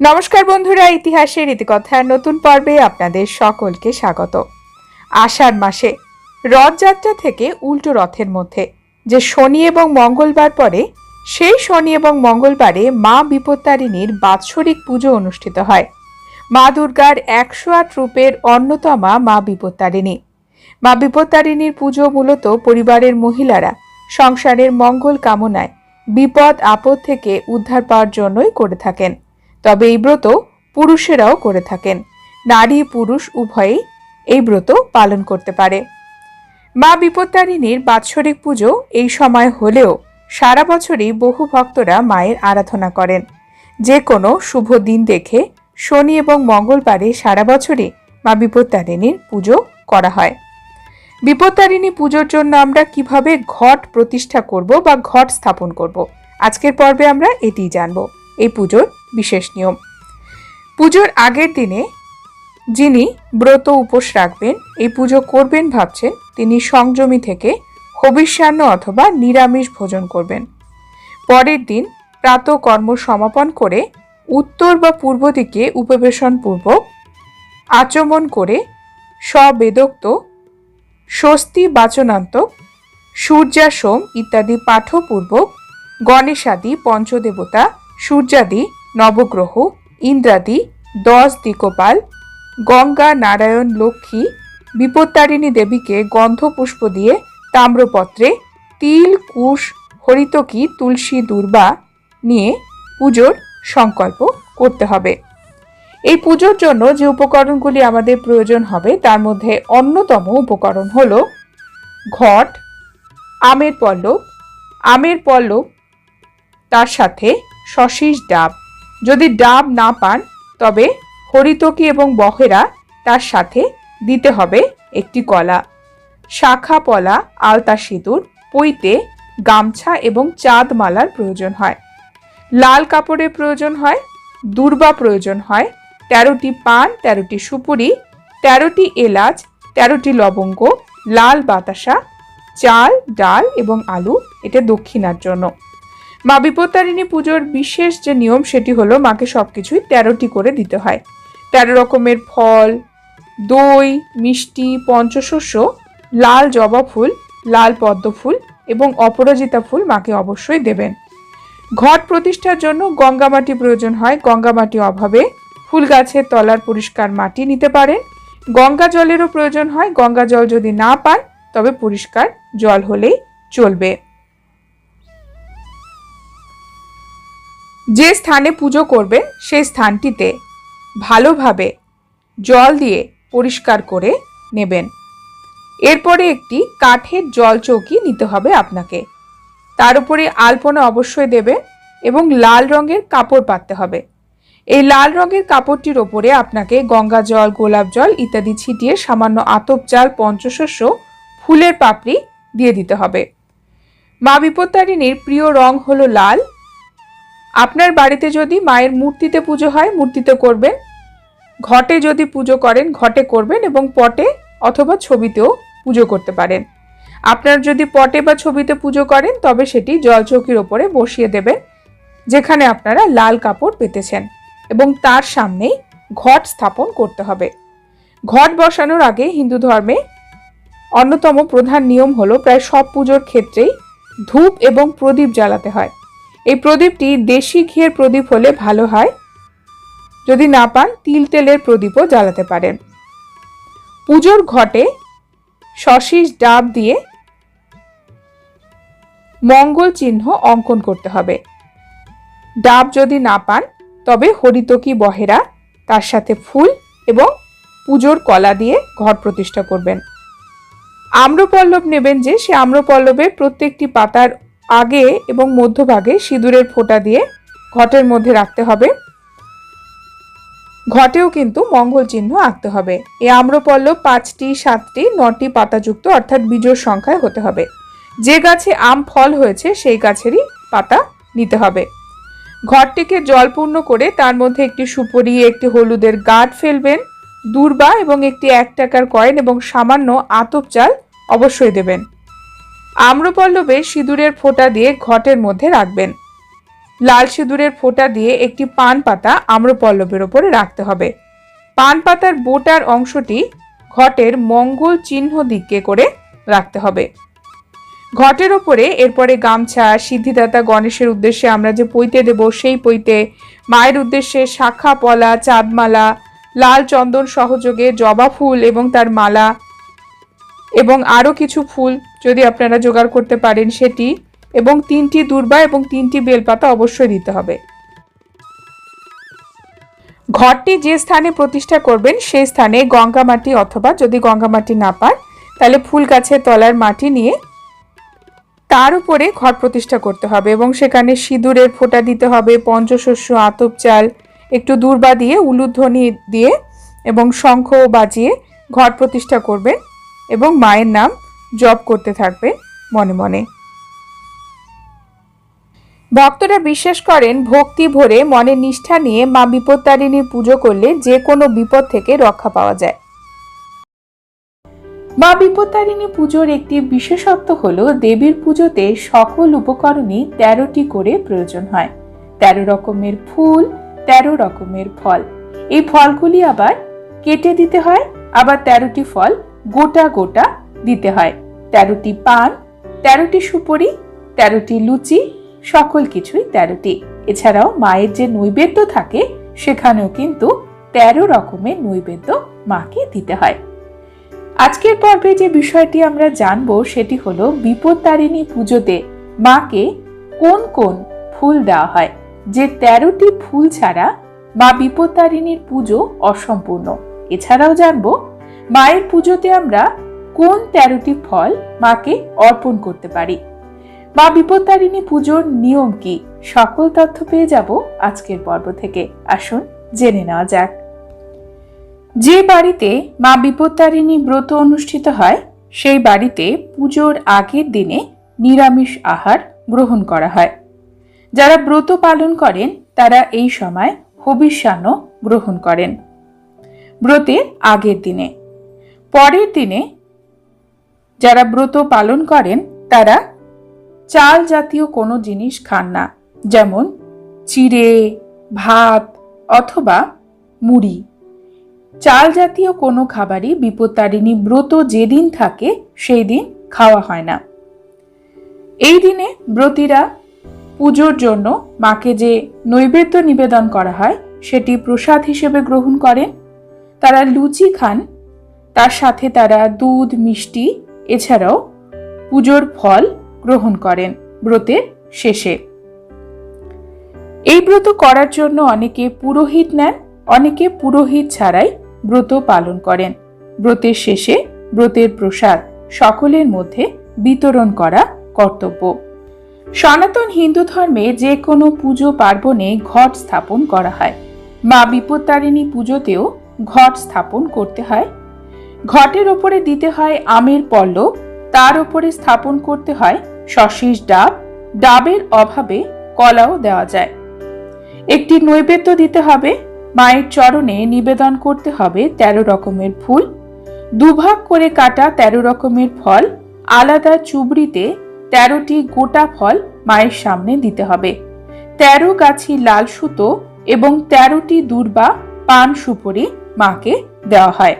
নমস্কার বন্ধুরা, ইতিহাসের ইতিকথার নতুন পর্বে আপনাদের সকলকে স্বাগত। আষাঢ় মাসে রথযাত্রা থেকে উল্টো রথের মধ্যে, যে শনি এবং মঙ্গলবার পরে, সেই শনি এবং মঙ্গলবারে মা বিপত্তারিণীর বাৎসরিক পুজো অনুষ্ঠিত হয়। মা দুর্গার একশো আট রূপের অন্যতমা মা বিপত্তারিণী। মা বিপত্তারিণীর পুজো মূলত পরিবারের মহিলারা সংসারের মঙ্গল কামনায় বিপদ আপদ থেকে উদ্ধার পাওয়ার জন্যই করে থাকেন। তবে এই ব্রত পুরুষেরাও করে থাকেন। নারী পুরুষ উভয়েই এই ব্রত পালন করতে পারে। মা বিপত্তারিণীর বাৎসরিক পুজো এই সময় হলেও সারা বছরই বহু ভক্তরা মায়ের আরাধনা করেন। যে কোনো শুভ দিন দেখে শনি এবং মঙ্গলবারে সারা বছরই মা বিপত্তারিণীর পুজো করা হয়। বিপত্তারিণী পুজোর জন্য আমরা কীভাবে ঘট প্রতিষ্ঠা করব বা ঘট স্থাপন করব? আজকের পর্বে আমরা এটিই জানব। এই পুজোর বিশেষ নিয়ম। পুজোর আগের দিনে যিনি ব্রত উপোস রাখবেন, এই পুজো করবেন ভাবছেন, তিনি সংযমী থেকে হবিষ্যান্ন অথবা নিরামিষ ভোজন করবেন। পরের দিন প্রাত কর্ম সমাপন করে উত্তর বা পূর্ব দিকে উপবেশন পূর্বক আচমন করে স্ববেদোক্ত স্বস্তি বাচনান্তক সূর্যাসোম ইত্যাদি পাঠপূর্বক গণেশাদি পঞ্চদেবতা সূর্যাদি, নবগ্রহ, ইন্দ্রাদি, দশ দিকপাল গঙ্গা, নারায়ণ, লক্ষ্মী, বিপত্তারিণী দেবীকে গন্ধপুষ্প দিয়ে তাম্রপত্রে তিল, কুশ, হরিতকি, তুলসী, দুর্বা নিয়ে পুজোর সংকল্প করতে হবে। এই পুজোর জন্য যে উপকরণগুলি আমাদের প্রয়োজন হবে, তার মধ্যে অন্যতম উপকরণ হল ঘট, আমের পল্লব। আমের পল্লব তার সাথে সশীষ ডাব। যদি ডাব না পান, তবে হরিতকি এবং বহেরা তার সাথে দিতে হবে একটি কলা। শাখা পলা, আলতা সিঁদুর, পইতে গামছা এবং চাঁদ মালার প্রয়োজন হয়। লাল কাপড়ের প্রয়োজন হয়, দুর্বা প্রয়োজন হয়, তেরোটি পান, তেরোটি সুপুরি, তেরোটি এলাচ, তেরোটি লবঙ্গ, লাল বাতাসা, চাল, ডাল এবং আলু, এটা দক্ষিণার জন্য। মা বিপত্তারিণী পুজোর বিশেষ যে নিয়ম, সেটি হলো মাকে সব কিছুই তেরোটি করে দিতে হয়। তেরো রকমের ফল, দই, মিষ্টি, পঞ্চশস্য, লাল জবা ফুল, লাল পদ্ম ফুল এবং অপরাজিতা ফুল মাকে অবশ্যই দেবেন। ঘট প্রতিষ্ঠার জন্য গঙ্গা মাটি প্রয়োজন হয়। গঙ্গা মাটি অভাবে ফুল গাছের তলার পরিষ্কার মাটি নিতে পারেন গঙ্গা জলেরও প্রয়োজন হয়। গঙ্গা জল যদি না পান, তবে পরিষ্কার জল হলেই চলবে। যে স্থানে পুজো করবেন সেই স্থানটিতে ভালোভাবে জল দিয়ে পরিষ্কার করে নেবেন। এরপরে একটি কাঠের জল চৌকি নিতে হবে আপনাকে। তার উপরে আলপনা অবশ্যই দেবে এবং লাল রঙের কাপড় পাততে হবে। এই লাল রঙের কাপড়টির ওপরে আপনাকে গঙ্গা জল, গোলাপ জল ইত্যাদি ছিটিয়ে সামান্য আতপ চাল, পঞ্চশস্য, ফুলের পাপড়ি দিয়ে দিতে হবে। মা বিপত্তারিণীর প্রিয় রং হলো লাল। আপনার বাড়িতে যদি মায়ের মূর্তিতে পুজো হয়, মূর্তিতে করবেন। ঘটে যদি পুজো করেন, ঘটে করবেন এবং পটে অথবা ছবিতেও পুজো করতে পারেন। আপনার যদি পটে বা ছবিতে পুজো করেন, তবে সেটি জলচৌকির ওপরে বসিয়ে দেবেন, যেখানে আপনারা লাল কাপড় পেতেছেন এবং তার সামনেই ঘট স্থাপন করতে হবে। ঘট বসানোর আগে হিন্দু ধর্মে অন্যতম প্রধান নিয়ম হলো প্রায় সব পুজোর ক্ষেত্রেই ধূপ এবং প্রদীপ জ্বালাতে হয়। এই প্রদীপটি দেশি ঘিয়ের প্রদীপ হলে ভালো হয়। যদি না পান, তিল তেলের প্রদীপও জ্বালাতে পারেন। পুজোর ঘটে শশীষ ডাব দিয়ে মঙ্গল চিহ্ন অঙ্কন করতে হবে। ডাব যদি না পান, তবে হরিতকি বহেরা তার সাথে ফুল এবং পুজোর কলা দিয়ে ঘর প্রতিষ্ঠা করবেন। আম্রপল্লব নেবেন যে, সে আম্রপল্লবের প্রত্যেকটি পাতার আগে এবং মধ্যভাগে সিঁদুরের ফোঁটা দিয়ে ঘটের মধ্যে রাখতে হবে। ঘটেও কিন্তু মঙ্গল চিহ্ন আঁকতে হবে। এই আম্রপল্লব পাঁচটি, সাতটি, নটি পাতাযুক্ত অর্থাৎ বীজোর সংখ্যায় হতে হবে। যে গাছে আম ফল হয়েছে সেই গাছেরই পাতা নিতে হবে। ঘরটিকে জলপূর্ণ করে তার মধ্যে একটি সুপরি, একটি হলুদের গাঁট ফেলবেন। দূর্বা এবং একটি এক টাকার কয়েন এবং সামান্য আতপ চাল অবশ্যই দেবেন। আম্রপল্লবে সিঁদুরের ফোঁটা দিয়ে ঘটের মধ্যে রাখবেন। লাল সিঁদুরের ফোঁটা দিয়ে একটি পান পাতা আম্রপল্লবের ওপরে রাখতে হবে। পান পাতার বোটার অংশটি ঘটের মঙ্গল চিহ্ন দিকে করে রাখতে হবে। ঘটের ওপরে এরপরে গামছা, সিদ্ধিদাতা গণেশের উদ্দেশ্যে আমরা যে পৈতে দেব সেই পৈতে, মায়ের উদ্দেশ্যে শাখা পলা, চাঁদমালা, লাল চন্দন সহযোগে জবা ফুল এবং তার মালা এবং আরও কিছু ফুল যদি আপনারা জোগাড় করতে পারেন সেটি, এবং তিনটি দূর্বা এবং তিনটি বেলপাতা অবশ্যই দিতে হবে। ঘরটি যে স্থানে প্রতিষ্ঠা করবেন, সেই স্থানে গঙ্গা মাটি অথবা যদি গঙ্গা মাটি না পান, তাহলে ফুল গাছের তলার মাটি নিয়ে তার উপরে ঘর প্রতিষ্ঠা করতে হবে এবং সেখানে সিঁদুরের ফোঁটা দিতে হবে, পঞ্চশস্য, আতপ চাল, একটু দূর্বা দিয়ে, উলুধ্বনি দিয়ে এবং শঙ্খ বাজিয়ে ঘর প্রতিষ্ঠা করবেন এবং মায়ের নাম জপ করতে থাকবেন মনে মনে। ভক্তরা বিশ্বাস করেন, ভক্তি ভরে মনে নিষ্ঠা নিয়ে মা বিপত্তারিণীর পুজো করলে যে কোনো বিপদ থেকে রক্ষা পাওয়া যায়। মা বিপত্তারিণী পুজোর একটি বিশেষত্ব হল, দেবীর পুজোতে সকল উপকরণই তেরোটি করে প্রয়োজন হয়। তেরো রকমের ফুল, তেরো রকমের ফল। এই ফলগুলি আবার কেটে দিতে হয়, আবার তেরোটি ফল গোটা গোটা দিতে হয়। তেরোটি পান, তেরোটি সুপরি, তেরোটি লুচি, সকল কিছুই তেরোটি। এছাড়াও মায়ের যে নৈবেদ্য থাকে, সেখানেও কিন্তু তেরো রকমের নৈবেদ্য মাকে দিতে হয়। আজকের পর্বে যে বিষয়টি আমরা জানব, সেটি হলো বিপত্তারিণী পুজোতে মাকে কোন কোন ফুল দেওয়া হয়? যে তেরোটি ফুল ছাড়া মা বিপত্তারিণীর পুজো অসম্পূর্ণ। এছাড়াও জানব, মায়ের পুজোতে আমরা কোন তেরোটি ফল মাকে অর্পণ করতে পারি? মা বিপত্তারিণী পুজোর নিয়ম কি? সকল তথ্য পেয়ে যাব আজকের পর্ব থেকে। আসুন জেনে নেওয়া যাক। যে বাড়িতে মা বিপত্তারিণী ব্রত অনুষ্ঠিত হয়, সেই বাড়িতে পুজোর আগের দিনে নিরামিষ আহার গ্রহণ করা হয়। যারা ব্রত পালন করেন, তারা এই সময় হবিষ্যান্ন গ্রহণ করেন। ব্রতের আগের দিনে। পরের দিনে যারা ব্রত পালন করেন, তারা চাল জাতীয় কোনো জিনিস খান না, যেমন চিড়ে, ভাত অথবা মুড়ি। চাল জাতীয় কোনো খাবারই বিপত্তারিণী ব্রত যেদিন থাকে সেই দিন খাওয়া হয় না। এই দিনে ব্রতীরা পুজোর জন্য মাকে যে নৈবেদ্য নিবেদন করা হয়, সেটি প্রসাদ হিসেবে গ্রহণ করেন। তারা লুচি খান, তার সাথে তারা দুধ, মিষ্টি এছাড়াও পুজোর ফল গ্রহণ করেন ব্রতের শেষে। এই ব্রত করার জন্য অনেকে পুরোহিত নেন, অনেকে পুরোহিত ছাড়াই ব্রত পালন করেন। ব্রতের শেষে ব্রতের প্রসাদ সকলের মধ্যে বিতরণ করা কর্তব্য। সনাতন হিন্দু ধর্মে যে কোনো পুজো পার্বণে ঘট স্থাপন করা হয়। মা বিপত্তারিণী পুজোতেও ঘট স্থাপন করতে হয় ঘটের ওপরে দিতে হয় আমের পল্লব, তার উপরে স্থাপন করতে হয় শশীষ ডাব, ডাবের অভাবে কলাও দেওয়া যায়। একটি নৈবেদ্য দিতে হবে, মায়ের চরণে নিবেদন করতে হবে তেরো রকমের ফুল, দুভাগ করে কাটা তেরো রকমের ফল, আলাদা চুবড়িতে তেরোটি গোটা ফল মায়ের সামনে দিতে হবে। তেরো গাছি লাল সুতো এবং তেরোটি দূর্বা পান সুপরি মাকে দেওয়া হয়।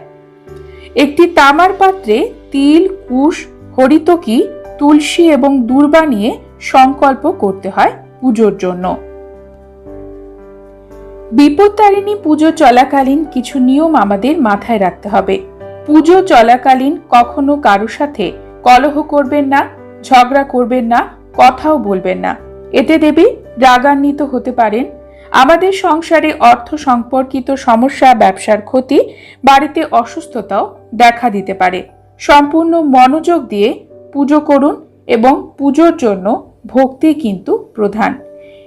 একটি তামার পাত্রে তিল, কুশ, হরিতকি, তুলসী এবং দূর্বা নিয়ে সংকল্প করতে হয় পুজোর জন্য। বিপত্তারিণী পুজো চলাকালীন কিছু নিয়ম আমাদের মাথায় রাখতে হবে। পুজো চলাকালীন কখনো কারও সাথে কলহ করবেন না, ঝগড়া করবেন না, কথাও বলবেন না। এতে দেবী রাগান্বিত হতে পারেন আমাদের সংসারে অর্থ সম্পর্কিত সমস্যা, ব্যবসার ক্ষতি, বাড়িতে অসুস্থতাও দেখা দিতে পারে। সম্পূর্ণ মনোযোগ দিয়ে পুজো করুন এবং পুজোর জন্য ভক্তি কিন্তু প্রধান।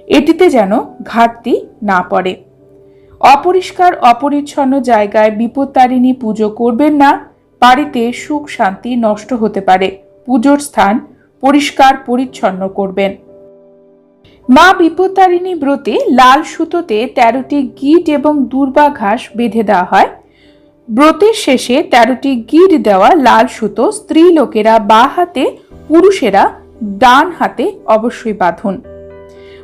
এটিতে যেন ঘাটতি না পড়ে। অপরিষ্কার, অপরিচ্ছন্ন জায়গায় বিপত্তারিণী পুজো করবেন না। বাড়িতে সুখ শান্তি নষ্ট হতে পারে। পুজোর স্থান পরিষ্কার, পরিচ্ছন্ন করবেন। মা বিপত্তারিণী ব্রতে লাল সুতোতে তেরোটি গিট এবং দুর্বা ঘাস বেঁধে দেওয়া হয়। ব্রতের শেষে তেরোটি গিট দেওয়া লাল সুতো স্ত্রী লোকেরা বা হাতে, পুরুষেরা ডান হাতে অবশ্যই বাঁধুন।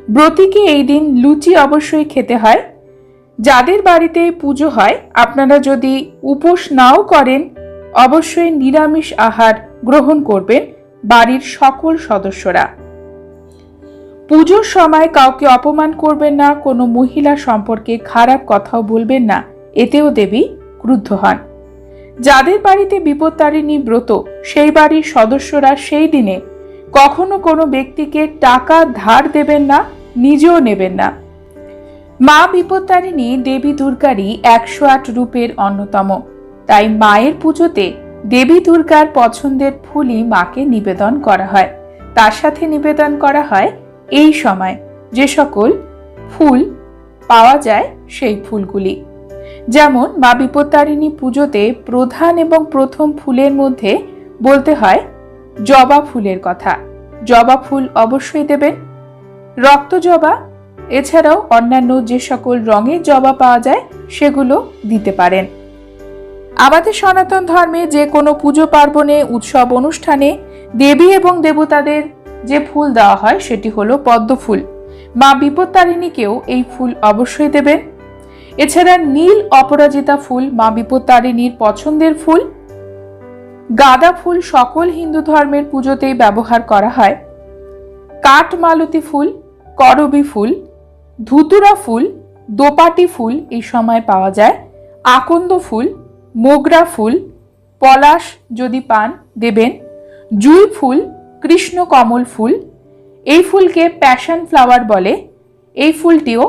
ব্রতীকে এই দিন লুচি অবশ্যই খেতে হয়? যাদের বাড়িতে পুজো হয়, আপনারা যদি উপোস নাও করেন, অবশ্যই নিরামিষ আহার গ্রহণ করবেন বাড়ির সকল সদস্যরা। পুজোর সময় কাউকে অপমান করবেন না, কোনো মহিলা সম্পর্কে খারাপ কথাও বলবেন না। এতেও দেবী ক্রুদ্ধ হন। যাদের বাড়িতে বিপত্তারিণী ব্রত, সেই বাড়ির সদস্যরা সেই দিনে কখনো কোনো ব্যক্তিকে টাকা ধার দেবেন না, নিজেও নেবেন না। মা বিপত্তারিণী দেবী দুর্গারই একশো আট রূপের অন্যতম। তাই মায়ের পুজোতে দেবী দুর্গার পছন্দের ফুলই মাকে নিবেদন করা হয়। তার সাথে নিবেদন করা হয় এই সময় যে সকল ফুল পাওয়া যায় সেই ফুলগুলি। যেমন মা বিপত্তারিণী পুজোতে প্রধান এবং প্রথম ফুলের মধ্যে বলতে হয় জবা ফুলের কথা। জবা ফুল অবশ্যই দেবেন। রক্ত জবা, এছাড়াও অন্যান্য যে সকল রঙের জবা পাওয়া যায় সেগুলো দিতে পারেন। আমাদের সনাতন ধর্মে যে কোনো পুজো পার্বণে, উৎসব অনুষ্ঠানে দেবী এবং দেবতাদের যে ফুল দেওয়া হয় সেটি হলো পদ্ম ফুল। মা বিপত্তারিণীকেও এই ফুল অবশ্যই দেবেন। এছাড়া নীল অপরাজিতা ফুল মা বিপত্তারিণীর পছন্দের ফুল। গাঁদা ফুল সকল হিন্দু ধর্মের পুজোতেই ব্যবহার করা হয়। কাঠমালতী ফুল, করবি ফুল, ধুতুরা ফুল, দোপাটি ফুল এই সময় পাওয়া যায়। আকন্দ ফুল, মোগরা ফুল, পলাশ যদি পান দেবেন। জুই ফুল কৃষ্ণ কমল ফুল। এই ফুলকে প্যাশন ফ্লাওয়ার বলে। এই ফুলটিও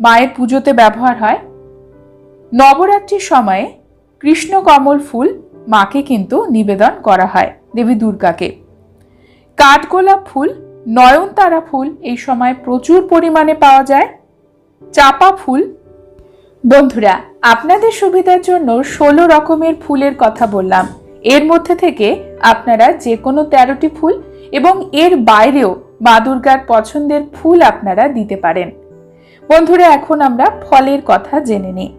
মায়ের পুজোতে ব্যবহার হয়। নবরাত্রির সময়ে কৃষ্ণ কমল ফুল মাকে কিন্তু নিবেদন করা হয় দেবী দুর্গাকে। কাঠগোলাপ ফুল, নয়নতারা ফুল এই সময় প্রচুর পরিমাণে পাওয়া যায়। চাপা ফুল। বন্ধুরা, আপনাদের সুবিধার জন্য ষোলো রকমের ফুলের কথা বললাম। এর মধ্যে থেকে আপনারা যে কোনো তেরোটি ফুল এবং এর বাইরেও মা দুর্গার পছন্দের ফুল আপনারা দিতে পারেন। বন্ধুরা, এখন আমরা ফলের কথা জেনে নিই।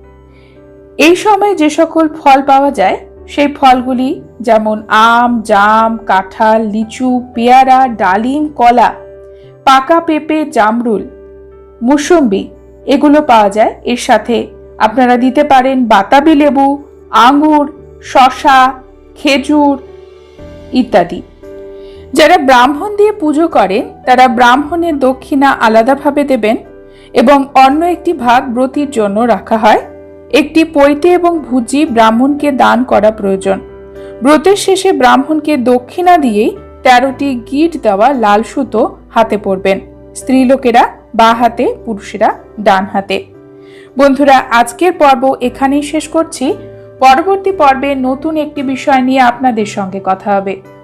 এই সময় যে সকল ফল পাওয়া যায়, সেই ফলগুলি যেমন আম, জাম, কাঁঠাল, লিচু, পেয়ারা, ডালিম, কলা, পাকা পেঁপে, জামরুল, মুসম্বি, এগুলো পাওয়া যায়। এর সাথে আপনারা দিতে পারেন বাতাবি লেবু, আঙুর শশা খেজুর ইত্যাদি। যারা ব্রাহ্মণ দিয়ে পুজো করেন, তারা ব্রাহ্মণের দক্ষিণা আলাদাভাবে দেবেন এবং অন্য একটি ভাগ ব্রতির জন্য রাখা হয়। একটি পৈতে এবং ভুজি ব্রাহ্মণকে দান করা প্রয়োজন। ব্রতের শেষে ব্রাহ্মণকে দক্ষিণা দিয়েই তেরোটি গিট দেওয়া লাল সুতো হাতে পরবেন। স্ত্রীলোকেরা বা হাতে, পুরুষেরা ডান হাতে। বন্ধুরা, আজকের পর্ব এখানেই শেষ করছি। পরবর্তী পর্বে নতুন একটি বিষয় নিয়ে আপনাদের সঙ্গে কথা হবে।